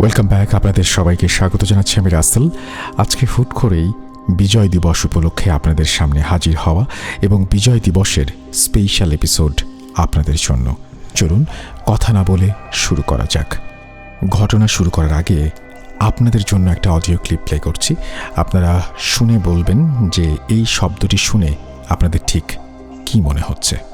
Welcome back আপনাদের সবাইকে স্বাগত জানাচ্ছি আমি রাসেল। আজকে হুট করেই বিজয় দিবস উপলক্ষে আপনাদের সামনে হাজির হওয়া এবং বিজয় দিবসের স্পেশাল এপিসোড আপনাদের জন্য। চলুন, কথা না বলে শুরু করা যাক। ঘটনা শুরু করার আগে আপনাদের জন্য একটা অডিও ক্লিপ প্লে করছি। আপনারা শুনে বলবেন যে এই শব্দটি শুনে আপনাদের ঠিক কি মনে হচ্ছে।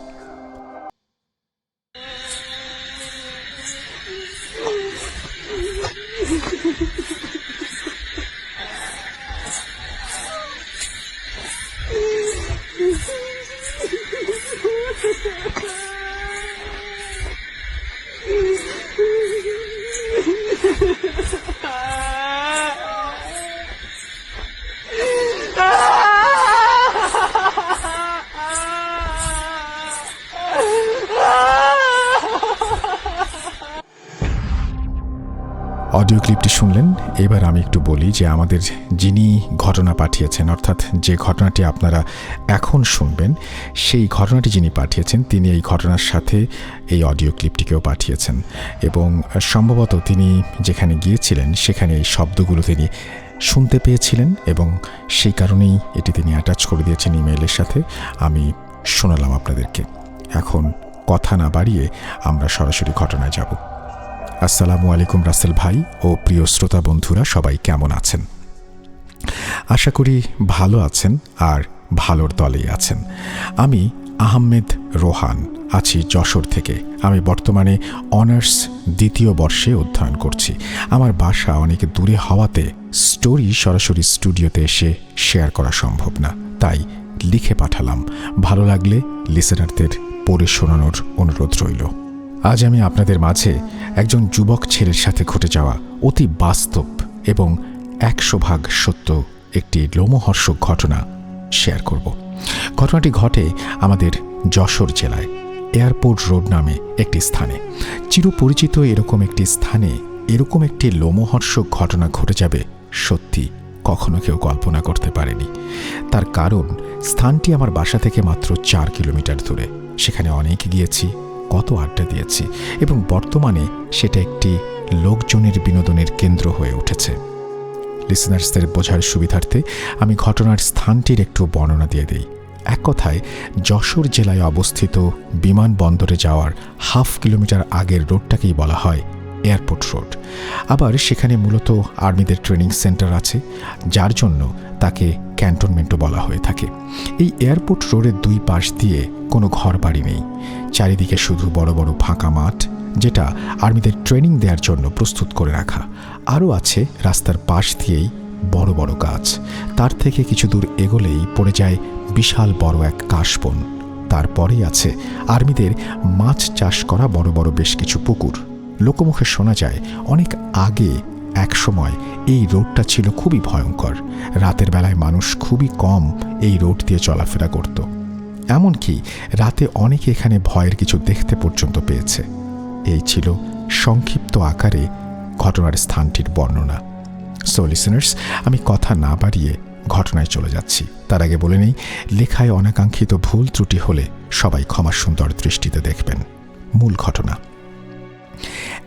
অডিও ক্লিপটি শুনলেন। এবার আমি একটু বলি যে আমাদের যিনি ঘটনা পাঠিয়েছেন, অর্থাৎ যে ঘটনাটি আপনারা এখন শুনবেন, সেই ঘটনাটি যিনি পাঠিয়েছেন, তিনি এই ঘটনার সাথে এই অডিও ক্লিপটিকেও পাঠিয়েছেন। এবং সম্ভবত তিনি যেখানে গিয়েছিলেন, সেখানে এই শব্দগুলো তিনি শুনতে পেয়েছিলেন এবং সেই কারণেই এটি তিনি অ্যাটাচ করে দিয়েছেন ইমেইলের সাথে। আমি শোনালাম আপনাদেরকে। এখন কথা না বাড়িয়ে আমরা সরাসরি ঘটনায় যাব। আসসালামু আলাইকুম রাসেল ভাই ও প্রিয় শ্রোতা বন্ধুরা, সবাই কেমন আছেন? আশা করি ভালো আছেন আর ভালোর দলেই আছেন। আমি আহমেদ রোহান, আছি যশোর থেকে। আমি বর্তমানে অনার্স দ্বিতীয় বর্ষে অধ্যয়ন করছি। আমার বাসা অনেক দূরে হওয়াতে স্টোরি সরাসরি স্টুডিওতে এসে শেয়ার করা সম্ভব না, তাই লিখে পাঠালাম। ভালো লাগলে লিসেনারদের পড়ে শোনানোর অনুরোধ রইল। আজ আমি আপনাদের মাঝে একজন যুবক ছেলের সাথে ঘটে যাওয়া অতি বাস্তব এবং একশো ভাগ সত্য একটি লোমহর্ষক ঘটনা শেয়ার করব। ঘটনাটি ঘটে আমাদের যশোর জেলায়, এয়ারপোর্ট রোড নামে একটি স্থানে। চিরপরিচিত এরকম একটি স্থানে এরকম একটি লোমহর্ষক ঘটনা ঘটে যাবে সত্যি কখনো কেউ কল্পনা করতে পারেনি। তার কারণ, স্থানটি আমার বাসা থেকে মাত্র চার কিলোমিটার দূরে। সেখানে অনেক গিয়েছি কত আড্ডা দিয়েছি এবং বর্তমানে সেটা একটি লোকজনের বিনোদনের কেন্দ্র হয়ে উঠেছে। লিসনার্সদের বোঝার সুবিধার্থে আমি ঘটনার স্থানটির একটু বর্ণনা দিয়ে দিই। এক কথায়, যশোর জেলায় অবস্থিত বিমানবন্দরে যাওয়ার হাফ কিলোমিটার আগের রোডটাকেই বলা হয় এয়ারপোর্ট রোড। আবার সেখানে মূলত আর্মিদের ট্রেনিং সেন্টার আছে, যার জন্য তাকে ক্যান্টনমেন্টও বলা হয়ে থাকে। এই এয়ারপোর্ট রোডের দুই পাশ দিয়ে কোনো ঘর বাড়ি নেই। চারিদিকে শুধু বড় বড় ফাঁকা মাঠ, যেটা আর্মিদের ট্রেনিং দেওয়ার জন্য প্রস্তুত করে রাখা। আরও আছে রাস্তার পাশ দিয়েই বড় বড় গাছ। তার থেকে কিছু দূর এগোলেই পড়ে যায় বিশাল বড় এক কাশবন। তারপরেই আছে আর্মিদের মাছ চাষ করা বড় বড় বেশ কিছু পুকুর। লোকমুখে শোনা যায়, অনেক আগে এক সময় এই রোডটা ছিল খুবই ভয়ঙ্কর। রাতের বেলায় মানুষ খুবই কম এই রোড দিয়ে চলাফেরা করত। এমনকি রাতে অনেকে এখানে ভয়ের কিছু দেখতে পর্যন্ত পেয়েছে। এই ছিল সংক্ষিপ্ত আকারে ঘটনার স্থানটির বর্ণনা। সো লিসনার্স আমি কথা না বাড়িয়ে ঘটনায় চলে যাচ্ছি। তার আগে বলে নেই, লেখায় অনাকাঙ্ক্ষিত ভুল ত্রুটি হলে সবাই ক্ষমা সুন্দর দৃষ্টিতে দেখবেন। মূল ঘটনা।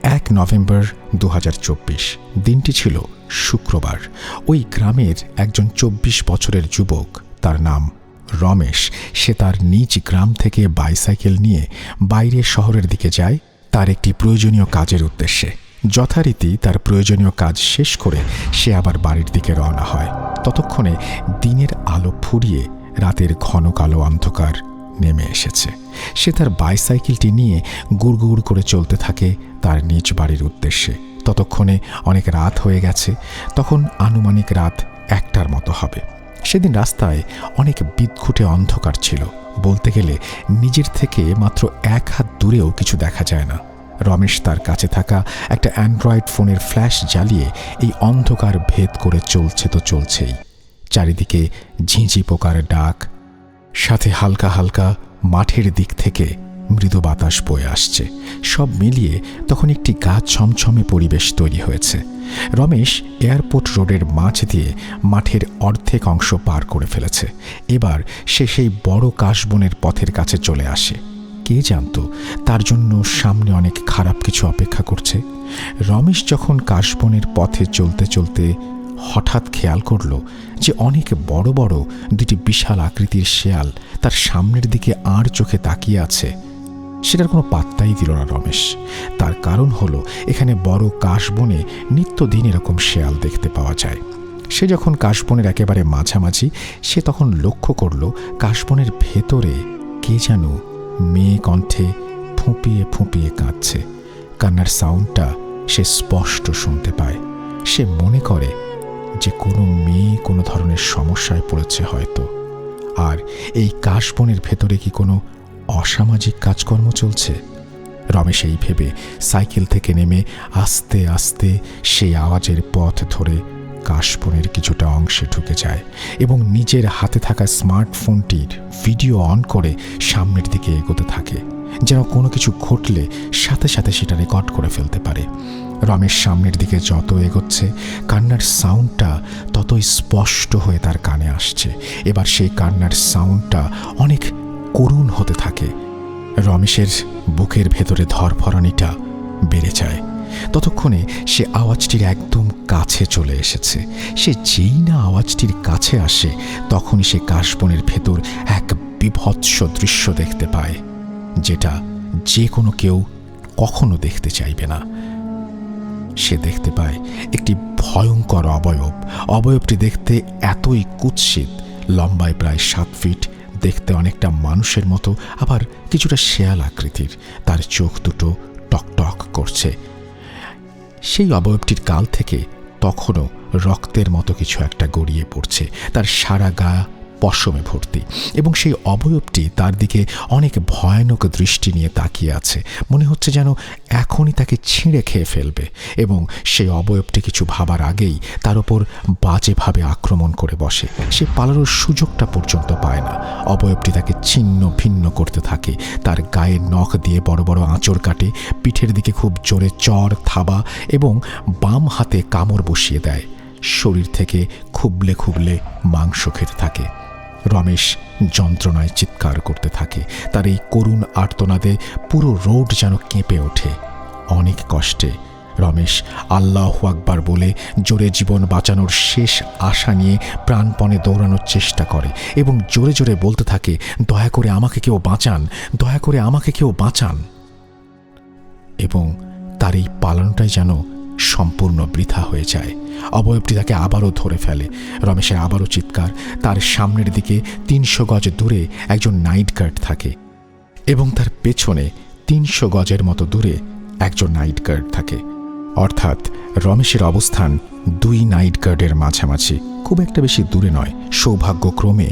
এক নভেম্বর দু হাজার চব্বিশ, দিনটি ছিল শুক্রবার। ওই গ্রামের একজন চব্বিশ বছরের যুবক, তার নাম রমেশ, সে তার নিজ গ্রাম থেকে বাইসাইকেল নিয়ে বাইরের শহরের দিকে যায় তার একটি প্রয়োজনীয় কাজের উদ্দেশ্যে। যথারীতি তার প্রয়োজনীয় কাজ শেষ করে সে আবার বাড়ির দিকে রওনা হয়। ততক্ষণে দিনের আলো ফুরিয়ে রাতের ঘন কালো অন্ধকার নেমে এসেছে। সে তার বাইসাইকেলটি নিয়ে গুড়গুড় করে চলতে থাকে তার নিজ বাড়ির উদ্দেশ্যে। ততক্ষণে অনেক রাত হয়ে গেছে, তখন আনুমানিক রাত একটার মতো হবে। সেদিন রাস্তায় অনেক বিদঘুটে অন্ধকার ছিল। বলতে গেলে নিজের থেকে মাত্র এক হাত দূরেও কিছু দেখা যায় না। রমেশ তার কাছে থাকা একটা অ্যান্ড্রয়েড ফোনের ফ্ল্যাশ জ্বালিয়ে এই অন্ধকার ভেদ করে চলছে তো চলছেই। চারিদিকে ঝিঁঝি পোকার ডাক, সাথে হালকা হালকা মাঠের দিক থেকে মৃদু বাতাস বয়ে আসছে। সব মিলিয়ে তখন একটি গা ছমছমে পরিবেশ তৈরি হয়েছে। রমেশ এয়ারপোর্ট রোডের মাঝ দিয়ে মাঠের অর্ধেক অংশ পার করে ফেলেছে। এবার সে সেই বড় কাশবনের পথের কাছে চলে আসে। কে জানতো, তার জন্য সামনে অনেক খারাপ কিছু অপেক্ষা করছে। রমেশ যখন কাশবনের পথে চলতে চলতে হঠাৎ খেয়াল করল যে অনেক বড় বড় দুটি বিশাল আকৃতির শেয়াল তার সামনের দিকে আর চোখে তাকিয়ে আছে। সেটার কোনো পাত্তাই দিল না রমেশ। তার কারণ হলো, এখানে বড় কাশবনে নিত্যদিন এরকম শেয়াল দেখতে পাওয়া যায়। সে যখন কাশবনের একেবারে মাঝামাঝি, সে তখন লক্ষ্য করল কাশবনের ভেতরে কে যেন মেয়ে কণ্ঠে ফুঁপিয়ে ফুঁপিয়ে কাঁদছে। কান্নার সাউন্ডটা সে স্পষ্ট শুনতে পায়। সে মনে করে যে কোনো মেয়ে কোনো ধরনের সমস্যায় পড়েছে হয়তো। আর এই কাশবনের ভেতরে কি কোনো অসামাজিক কাজকর্ম চলছে। রমেশ এই ভেবে সাইকেল থেকে নেমে আস্তে আস্তে সেই আওয়াজের পথ ধরে কাশবনের কিছুটা অংশে ঢুকে যায় এবং নিজের হাতে থাকা স্মার্টফোনটির ভিডিও অন করে সামনের দিকে এগোতে থাকে। যেন কোনো কিছু ঘটলে সাথে সাথে সেটা রেকর্ড করে ফেলতে পারে। রমেশ সামনের দিকে যত এগোচ্ছে, কান্নার সাউন্ডটা ততই স্পষ্ট হয়ে তার কানে আসছে। এবার সেই কান্নার সাউন্ডটা অনেক করুণ হতে থাকে। রমেশের বুকের ভেতরে ধরফরানিটা বেড়ে যায়। ততক্ষণে সে আওয়াজটির একদম কাছে চলে এসেছে। সে যেই না আওয়াজটির কাছে আসে, তখনই সে কাশবনের ভেতর এক বিভৎস দৃশ্য দেখতে পায়, যেটা যে কোনো কেউ কখনো দেখতে চাইবে না। সে দেখতে পায় একটি ভয়ঙ্কর অবয়ব। অবয়বটি দেখতে এতই কুৎসিত, লম্বায় প্রায় সাত ফিট দেখতে অনেকটা মানুষের মতো, আবার কিছুটা শেয়াল আকৃতির। তার চোখ দুটো টকটক করছে। সেই অবয়বটির কাল থেকে তখনও রক্তের মতো কিছু একটা গড়িয়ে পড়ছে। তার সারা গা পশমে ভর্তি। এবং সেই অবয়বটি তার দিকে অনেক ভয়ানক দৃষ্টি নিয়ে তাকিয়ে আছে। মনে হচ্ছে যেন এখনই তাকে ছিঁড়ে খেয়ে ফেলবে। এবং সেই অবয়বটি কিছু ভাবার আগেই তার ওপর বাজেভাবে আক্রমণ করে বসে। সে পালানোর সুযোগটা পর্যন্ত পায় না। অবয়বটি তাকে ছিন্ন ভিন্ন করতে থাকে। তার গায়ে নখ দিয়ে বড় বড় আঁচড় কাটে, পিঠের দিকে খুব জোরে চর থাবা এবং বাম হাতে কামড় বসিয়ে দেয়। শরীর থেকে খুবলে খুবলে মাংস খেতে থাকে। রমেশ যন্ত্রণায় চিৎকার করতে থাকে। তার এই করুণ আর্তনাদে পুরো রোড যেন কেঁপে ওঠে। অনেক কষ্টে রমেশ আল্লাহ আকবার বলে জোরে জীবন বাঁচানোর শেষ আশা নিয়ে প্রাণপণে দৌড়ানোর চেষ্টা করে এবং জোরে জোরে বলতে থাকে, দয়া করে আমাকে কেউ বাঁচান, দয়া করে আমাকে কেউ বাঁচান। এবং তার এই পালনটাই যেন সম্পূর্ণ বৃথা হয়ে যায়। অবয়বটি তাকে আবারও ধরে ফেলে। রমেশের আবারও চিৎকার। তার সামনের দিকে তিনশো গজ দূরে একজন নাইট গার্ড থাকে এবং তার পেছনে তিনশো গজের মতো দূরে একজন নাইট গার্ড থাকে। অর্থাৎ রমেশের অবস্থান দুই নাইট গার্ডের মাঝামাঝি। খুব একটা বেশি দূরে নয়। সৌভাগ্যক্রমে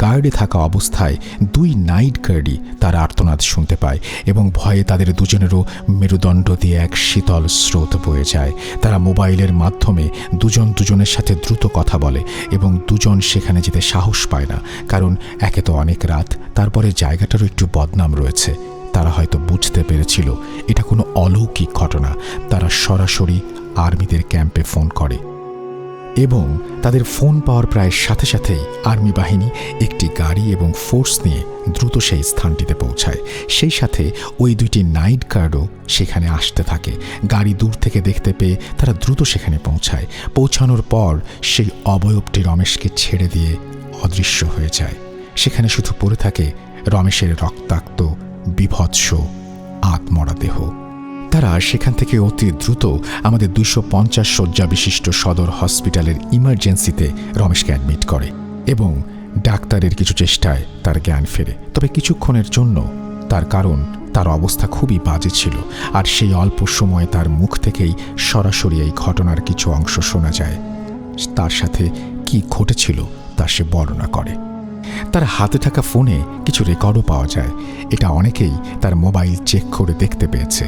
গার্ডে থাকা অবস্থায় দুই নাইট গার্ডই তার আর্তনাদ শুনতে পায় এবং ভয়ে তাদের দুজনেরও মেরুদণ্ড দিয়ে এক শীতল স্রোত বয়ে যায়। তারা মোবাইলের মাধ্যমে দুজন দুজনের সাথে দ্রুত কথা বলে এবং দুজন সেখানে যেতে সাহস পায় না, কারণ একে তো অনেক রাত, তারপরে জায়গাটারও একটু বদনাম রয়েছে। তারা হয়তো বুঝতে পেরেছিল, এটা কোনো অলৌকিক ঘটনা। তারা সরাসরি আর্মিদের ক্যাম্পে ফোন করে এবং তাদের ফোন পাওয়ার প্রায় সাথে সাথেই আর্মি বাহিনী একটি গাড়ি এবং ফোর্স নিয়ে দ্রুত সেই স্থানটিতে পৌঁছায়। সেই সাথে ওই দুইটি নাইট গার্ডও সেখানে আসতে থাকে। গাড়ি দূর থেকে দেখতে পেয়ে তারা দ্রুত সেখানে পৌঁছায়। পৌঁছানোর পর সেই অবয়বটি রমেশকে ছেড়ে দিয়ে অদৃশ্য হয়ে যায়। সেখানে শুধু পড়ে থাকে রমেশের রক্তাক্ত, বিভৎস আত্মরা দেহ তারা সেখান থেকে অতি দ্রুত আমাদের দুশো পঞ্চাশ শয্যা বিশিষ্ট সদর হসপিটালের ইমার্জেন্সিতে রমেশকে অ্যাডমিট করে এবং ডাক্তারের কিছু চেষ্টায় তার জ্ঞান ফেরে। তবে কিছুক্ষণের জন্য তার কারণ, তার অবস্থা খুবই বাজে ছিল আর সেই অল্প সময়ে তার মুখ থেকেই সরাসরি এই ঘটনার কিছু অংশ শোনা যায়। তার সাথে কি ঘটেছিল তা সে বর্ণনা করে। তার হাতে থাকা ফোনে কিছু রেকর্ডও পাওয়া যায়। এটা অনেকেই তার মোবাইল চেক করে দেখতে পেয়েছে।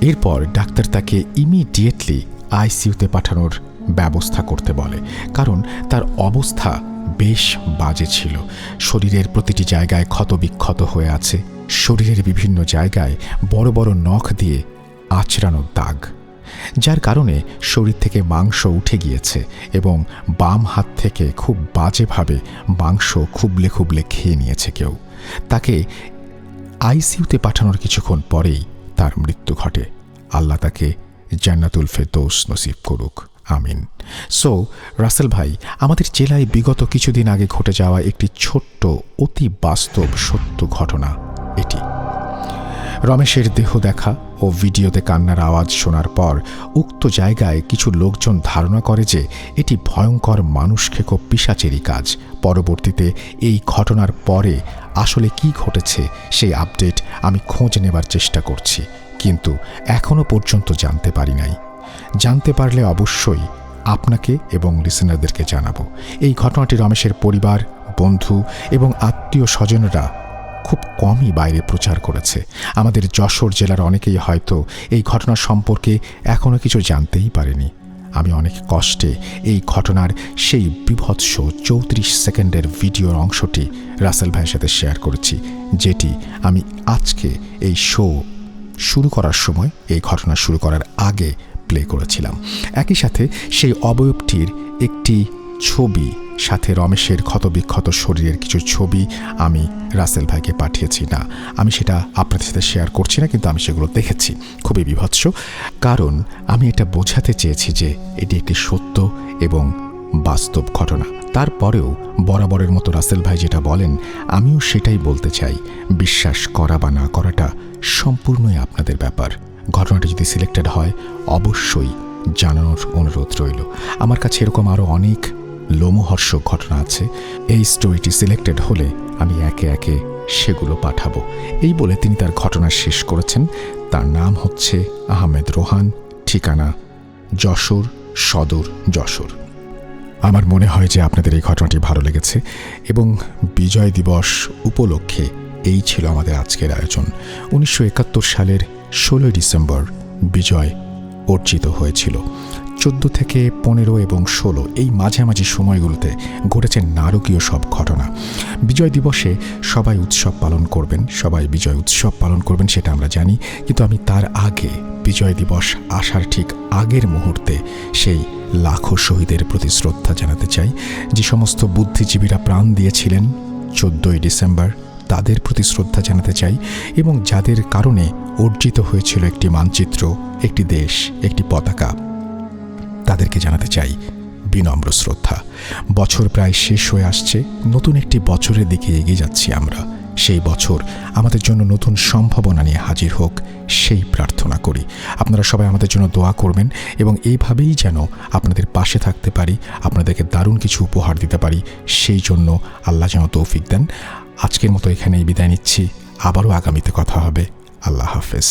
এরপর ডাক্তার তাকে ইমিডিয়েটলি আইসিইউতে পাঠানোর ব্যবস্থা করতে বলে, কারণ তার অবস্থা বেশ বাজে ছিল। শরীরের প্রতিটি জায়গায় ক্ষতবিক্ষত হয়ে আছে। শরীরের বিভিন্ন জায়গায় বড় বড় নখ দিয়ে আঁচড়ানো দাগ। যার কারণে শরীর থেকে মাংস উঠে গিয়েছে এবং বাম হাত থেকে খুব বাজেভাবে মাংস খুবলে খুবলে খেয়ে নিয়েছে কেউ। তাকে আইসিইউতে পাঠানোর কিছুক্ষণ পরেই তার মৃত্যু ঘটে। আল্লাহ তাকে জান্নাতুল ফেরদৌস নসিব করুক। আমিন। সো, রাসেল ভাই, আমাদের জেলায় বিগত কিছুদিন আগে ঘটে যাওয়া একটি ছোট্ট, অতি বাস্তব সত্য ঘটনা, এটি। রমেশের দেহ দেখা ও ভিডিওতে কান্নার আওয়াজ শোনার পর উক্ত জায়গায় কিছু লোকজন ধারণা করে যে এটি ভয়ঙ্কর মানুষ খেকো পিসাচেরই কাজ। পরবর্তীতে এই ঘটনার পরে আসলে কি ঘটেছে সেই আপডেট আমি খোঁজ নেবার চেষ্টা করছি, কিন্তু এখনও পর্যন্ত জানতে পারি নাই। জানতে পারলে অবশ্যই আপনাকে এবং লিসেনারদেরকে জানাব। এই ঘটনাটি রমেশের পরিবার, বন্ধু এবং আত্মীয় স্বজনরা খুব কমই বাইরে প্রচার করেছে। আমাদের যশোর জেলার অনেকেই হয়তো এই ঘটনা সম্পর্কে এখনও কিছু জানতেই পারেনি। আমি অনেক কষ্টে এই ঘটনার সেই বিভৎস চৌত্রিশ সেকেন্ডের ভিডিওর অংশটি রাসেল ভাইয়ের সাথে শেয়ার করেছি, যেটি আমি আজকে এই শো শুরু করার সময় এই ঘটনা শুরু করার আগে প্লে করেছিলাম। একই সাথে সেই অবয়বটির একটি ছবি সাথে রমেশের ক্ষতবিক্ষত শরীরের কিছু ছবি আমি রাসেল ভাইকে পাঠিয়েছি না। আমি সেটা আপনাদের সাথে শেয়ার করছি না, কিন্তু আমি সেগুলো দেখেছি। খুবই বিভৎস। কারণ আমি এটা বোঝাতে চেয়েছি যে এটি একটি সত্য এবং বাস্তব ঘটনা। তারপরেও বরাবরের মতো রাসেল ভাই যেটা বলেন, আমিও সেটাই বলতে চাই। বিশ্বাস করা বা না করাটা সম্পূর্ণই আপনাদের ব্যাপার। ঘটনাটি যদি সিলেক্টেড হয়, অবশ্যই জানানোর অনুরোধ রইল। আমার কাছে এরকম আরও অনেক লোমহর্ষক ঘটনা আছে। এই স্টোরিটি সিলেক্টেড হলে আমি একে একে সেগুলো পাঠাবো। এই বলে তিনি তার ঘটনা শেষ করেছেন। তার নাম হচ্ছে আহমেদ রোহান, ঠিকানা যশোর, সদর যশোর। আমার মনে হয় যে আপনাদের এই ঘটনাটি ভালো লেগেছে এবং বিজয় দিবস উপলক্ষে এই ছিল আমাদের আজকের আয়োজন। উনিশশো একাত্তর সালের ষোলোই ডিসেম্বর বিজয় অর্জিত হয়েছিল। চোদ্দ থেকে পনেরো এবং ষোলো এই মাঝামাঝি সময়গুলোতে ঘটেছে নারকীয় সব ঘটনা। বিজয় দিবসে সবাই উৎসব পালন করবেন, সবাই বিজয় উৎসব পালন করবেন সেটা আমরা জানি, কিন্তু আমি তার আগে বিজয় দিবস আসার ঠিক আগের মুহূর্তে সেই লাখো শহীদের প্রতি শ্রদ্ধা জানাতে চাই। যে সমস্ত বুদ্ধিজীবীরা প্রাণ দিয়েছিলেন চোদ্দোই ডিসেম্বর, তাদের প্রতি শ্রদ্ধা জানাতে চাই এবং যাদের কারণে অর্জিত হয়েছিল একটি মানচিত্র, একটি দেশ, একটি পতাকা তাদেরকে জানাতে চাই বিনম্র শ্রদ্ধা। বছর প্রায় শেষ হয়ে আসছে, নতুন একটি বছরের দিকে এগিয়ে যাচ্ছি আমরা। সেই বছর আমাদের জন্য নতুন সম্ভাবনা নিয়ে হাজির হোক, সেই প্রার্থনা করি। আপনারা সবাই আমাদের জন্য দোয়া করবেন এবং এইভাবেই যেন আপনাদের পাশে থাকতে পারি, আপনাদেরকে দারুণ কিছু উপহার দিতে পারি, সেই জন্য আল্লাহ যেন তৌফিক দেন। আজকের মতো এখানেই বিদায় নিচ্ছি। আবারও আগামীতে কথা হবে। আল্লাহ হাফেজ।